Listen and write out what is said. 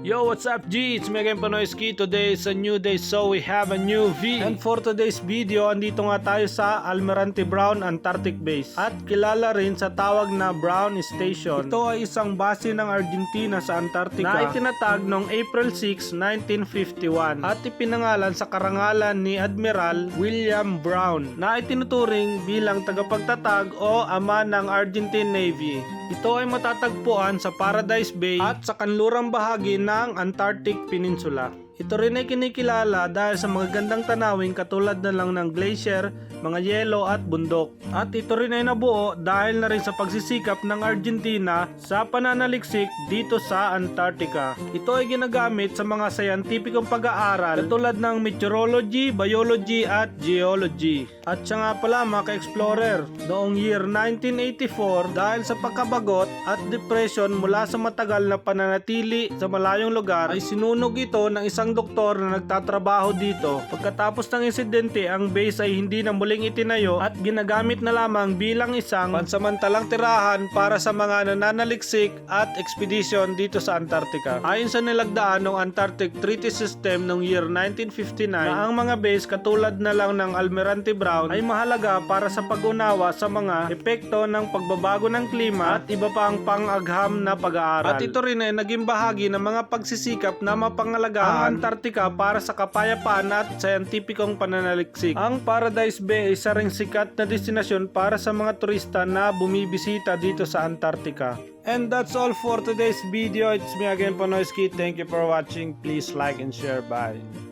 Yo, what's up G? It's me again Panoyski. Today is a new day so we have a new V. And for today's video, andito nga tayo sa Almirante Brown Antarctic Base. At kilala rin sa tawag na Brown Station. Ito ay isang base ng Argentina sa Antarctica na itinatag noong April 6, 1951 at ipinangalan sa karangalan ni Admiral William Brown na itinuturing bilang tagapagtatag o ama ng Argentine Navy. Ito ay matatagpuan sa Paradise Bay at sa kanlurang bahagi ng Antarctic Peninsula. Ito rin ay kinikilala dahil sa mga gandang tanawin katulad na lang ng glacier, mga yelo at bundok. At ito rin ay nabuo dahil na rin sa pagsisikap ng Argentina sa pananaliksik dito sa Antarctica. Ito ay ginagamit sa mga scientificong pag-aaral katulad ng meteorology, biology at geology. At siya nga pala mga ka-explorer, noong year 1984 dahil sa pagkabagot at depression mula sa matagal na pananatili sa malayong lugar ay sinunog ito ng isang doktor na nagtatrabaho dito. Pagkatapos ng insidente, ang base ay hindi na muling itinayo at ginagamit na lamang bilang isang pansamantalang tirahan para sa mga nananaliksik at expedition dito sa Antarctica. Ayon sa nilagdaan ng Antarctic Treaty System noong year 1959 na ang mga base katulad na lang ng Almirante Brown ay mahalaga para sa pag-unawa sa mga epekto ng pagbabago ng klima at iba pang pang-agham na pag-aaral. At ito rin ay naging bahagi ng mga pagsisikap na mapangalagaan ang Antarctica para sa kapayapaan at scientificong pananaliksik. Ang Paradise Bay ay isa ring sikat na destinasyon para sa mga turista na bumibisita dito sa Antarctica. And that's all for today's video. It's me again, Panoyski. Thank you for watching. Please like and share. Bye.